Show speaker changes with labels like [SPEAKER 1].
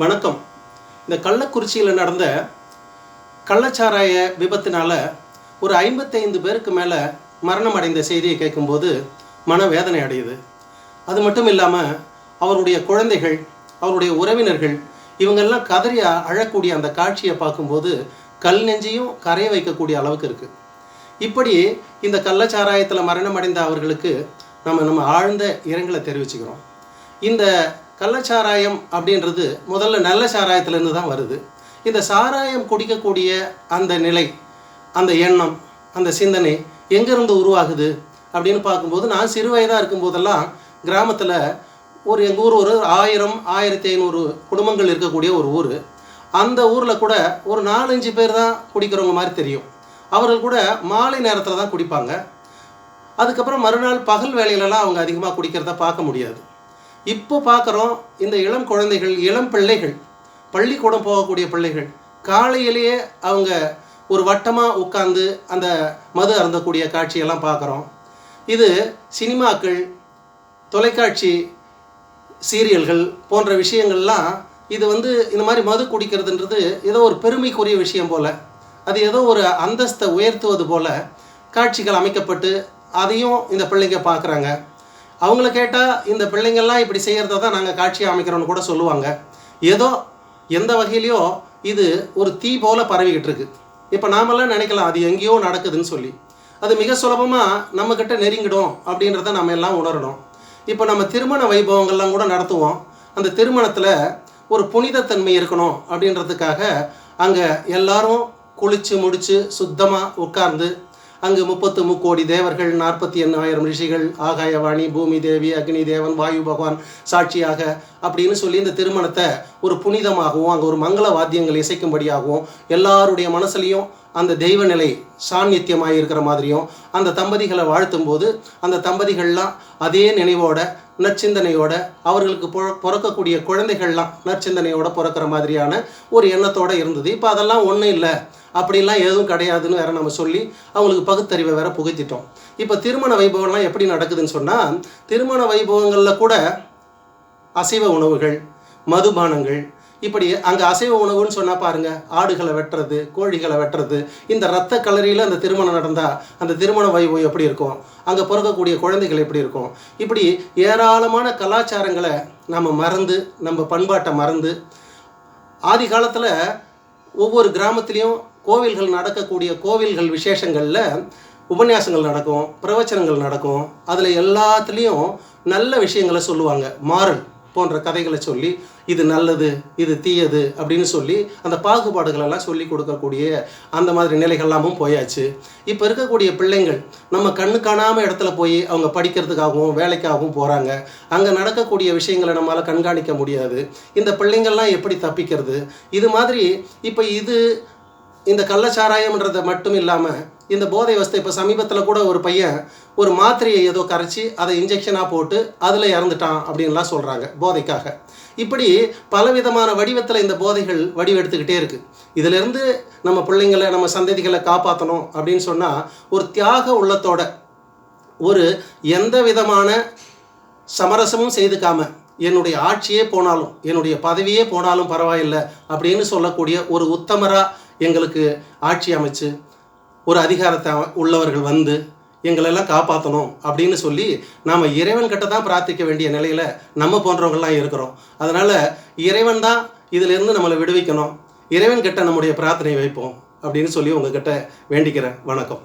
[SPEAKER 1] வணக்கம். இந்த கள்ளக்குறிச்சியில் நடந்த கள்ளச்சாராய விபத்தினால் ஒரு ஐம்பத்தைந்து பேருக்கு மேலே மரணம் அடைந்த செய்தியை கேட்கும்போது மனவேதனை அடையுது. அது மட்டும் இல்லாமல் அவருடைய குழந்தைகள் அவருடைய உறவினர்கள் இவங்கெல்லாம் கதறி அழக்கூடிய அந்த காட்சியை பார்க்கும்போது கல் நெஞ்சையும் கரைய வைக்கக்கூடிய அளவுக்கு இருக்குது இப்படி இந்த கள்ளச்சாராயத்தில் மரணம் அடைந்த அவர்களுக்கு நம்ம நம்ம ஆழ்ந்த இரங்கலை தெரிவிச்சுக்கிறோம். இந்த கள்ளச்சாராயம் அப்படின்றது முதல்ல நல்ல சாராயத்திலேருந்து தான் வருது. இந்த சாராயம் குடிக்கக்கூடிய அந்த நிலை அந்த எண்ணம் அந்த சிந்தனை எங்கேருந்து உருவாகுது அப்படின்னு பார்க்கும்போது நான் சிறு வயதாக இருக்கும்போதெல்லாம் கிராமத்தில் ஒரு எங்கள் ஊர் ஒரு ஆயிரம் ஆயிரத்தி ஐநூறு குடும்பங்கள் இருக்கக்கூடிய ஒரு ஊர். அந்த ஊரில் கூட ஒரு நாலஞ்சு பேர் தான் குடிக்கிறவங்க மாதிரி தெரியும். அவர்கள் கூட மாலை நேரத்தில் தான் குடிப்பாங்க. அதுக்கப்புறம் மறுநாள் பகல் வேலையிலலாம் அவங்க அதிகமாக குடிக்கிறத பார்க்க முடியாது. இப்போ பார்க்குறோம் இந்த இளம் குழந்தைகள் இளம் பிள்ளைகள் பள்ளிக்கூடம் போகக்கூடிய பிள்ளைகள் காலையிலேயே அவங்க ஒரு வட்டமாக உட்காந்து அந்த மது அருந்தக்கூடிய காட்சியெல்லாம் பார்க்குறோம். இது சினிமாக்கள் தொலைக்காட்சி சீரியல்கள் போன்ற விஷயங்கள்லாம் இது வந்து இந்த மாதிரி மது குடிக்கிறதுன்றது ஏதோ ஒரு பெருமைக்குரிய விஷயம் போல். அது ஏதோ ஒரு அந்தஸ்தை உயர்த்துவது போல் காட்சிகள் அமைக்கப்பட்டு அதையும் இந்த பிள்ளைங்க பார்க்குறாங்க. அவங்கள கேட்டால் இந்த பிள்ளைங்கள்லாம் இப்படி செய்கிறத தான் நாங்கள் காட்சியை அமைக்கிறோன்னு கூட சொல்லுவாங்க. ஏதோ எந்த வகையிலையோ இது ஒரு தீ போல பரவிக்கிட்டு இருக்கு. இப்போ நாமெல்லாம் நினைக்கலாம் அது எங்கேயோ நடக்குதுன்னு சொல்லி. அது மிக சுலபமாக நம்மக்கிட்ட நெருங்கிடும் அப்படின்றத நம்ம எல்லாம் உணரணும். இப்போ நம்ம திருமண வைபவங்கள்லாம் கூட நடத்துவோம். அந்த திருமணத்தில் ஒரு புனிதத்தன்மை இருக்கணும் அப்படின்றதுக்காக அங்கே எல்லாரும் குளித்து முடித்து சுத்தமாக உட்கார்ந்து அங்கு முப்பத்து முக்கோடி தேவர்கள் நாற்பத்தி எண்ணாயிரம் ரிஷிகள் ஆகாயவாணி பூமி தேவி அக்னி தேவன் வாயு பகவான் சாட்சியாக அப்படின்னு சொல்லி இந்த திருமணத்தை ஒரு புனிதமாகவும் அங்கே ஒரு மங்கள வாத்தியங்கள் இசைக்கும்படியாகவும் எல்லாருடைய மனசுலையும் அந்த தெய்வ நிலை சாநித்தியமாக இருக்கிற மாதிரியும் அந்த தம்பதிகளை வாழ்த்தும் போது அந்த தம்பதிகள்லாம் அதே நினைவோட நற்சிந்தனையோட அவர்களுக்கு பொ- பிறக்கக்கூடிய குழந்தைகள்லாம் நற்சிந்தனையோட பிறக்கிற மாதிரியான ஒரு எண்ணத்தோட இருந்தது. இப்போ அதெல்லாம் ஒன்றும் இல்லை. அப்படிலாம் எதுவும் கிடையாதுன்னு வேற நம்ம சொல்லி அவங்களுக்கு பகுத்தறிவை வேற புகுத்திட்டோம். இப்போ திருமண வைபவம்லாம் எப்படி நடக்குதுன்னு சொன்னால் திருமண வைபவங்களில் கூட அசைவ உணவுகள் மதுபானங்கள் இப்படி அங்கே அசைவ உணவுன்னு சொன்னால் பாருங்கள் ஆடுகளை வெட்டுறது கோழிகளை வெட்டுறது இந்த ரத்த கலரியில் அந்த திருமணம் நடந்தால் அந்த திருமண வைபவம் எப்படி இருக்கும்? அங்கே பிறக்கக்கூடிய குழந்தைகள் எப்படி இருக்கும்? இப்படி ஏராளமான கலாச்சாரங்களை நம்ம மறந்து நம்ம பண்பாட்டை மறந்து ஆதி காலத்தில் ஒவ்வொரு கிராமத்துலேயும் கோவில்கள் நடக்கக்கூடிய கோவில்கள் விசேஷங்களில் உபன்யாசங்கள் நடக்கும் பிரவச்சனங்கள் நடக்கும். அதில் எல்லாத்துலேயும் நல்ல விஷயங்களை சொல்லுவாங்க. மாறல். போன்ற கதைகளை சொல்லி இது நல்லது இது தீயது அப்படின்னு சொல்லி அந்த பாகுபாடுகளெல்லாம் சொல்லி கொடுக்கக்கூடிய அந்த மாதிரி நிலைகள்லாமும் போயாச்சு. இப்போ இருக்கக்கூடிய பிள்ளைங்கள் நம்ம கண்ணு காணாமல் இடத்துல போய் அவங்க படிக்கிறதுக்காகவும் வேலைக்காகவும் போகிறாங்க அங்கே நடக்கக்கூடிய விஷயங்களை நம்மளால் கண்காணிக்க முடியாது. இந்த பிள்ளைங்கள்லாம் எப்படி தப்பிக்கிறது? இது மாதிரி இப்போ இது இந்த கள்ளச்சாராயம்ன்றதை மட்டும் இல்லாமல் இந்த போதை வஸ்து இப்போ சமீபத்தில் கூட ஒரு பையன் ஒரு மாத்திரையை ஏதோ கரைச்சி அதை இன்ஜெக்ஷனாக போட்டு அதில் இறந்துட்டான் அப்படின்லாம் சொல்கிறாங்க போதைக்காக. இப்படி பலவிதமான வடிவத்தில் இந்த போதைகள் வடிவெடுத்துக்கிட்டே இருக்குது இதிலிருந்து நம்ம பிள்ளைங்களை நம்ம சந்ததிகளை காப்பாற்றணும் அப்படின்னு சொன்னால் ஒரு தியாக உள்ளத்தோட ஒரு எந்த விதமான சமரசமும் செய்துக்காம என்னுடைய ஆட்சியே போனாலும் என்னுடைய பதவியே போனாலும் பரவாயில்லை அப்படின்னு சொல்லக்கூடிய ஒரு உத்தமராக எங்களுக்கு ஆட்சி அமைச்சு ஒரு அதிகாரத்தை உள்ளவர்கள் வந்து எங்களெல்லாம் காப்பாற்றணும் அப்படின்னு சொல்லி நாம் இறைவன்கிட்ட தான் பிரார்த்திக்க வேண்டிய நிலையில் நம்ம போன்றவங்கள்லாம் இருக்கிறோம். அதனால் இறைவன் தான் இதிலிருந்து நம்மளை விடுவிக்கணும். இறைவன் கிட்ட நம்முடைய பிரார்த்தனை வைப்போம் அப்படின்னு சொல்லி உங்ககிட்ட வேண்டிக்கிறேன். வணக்கம்.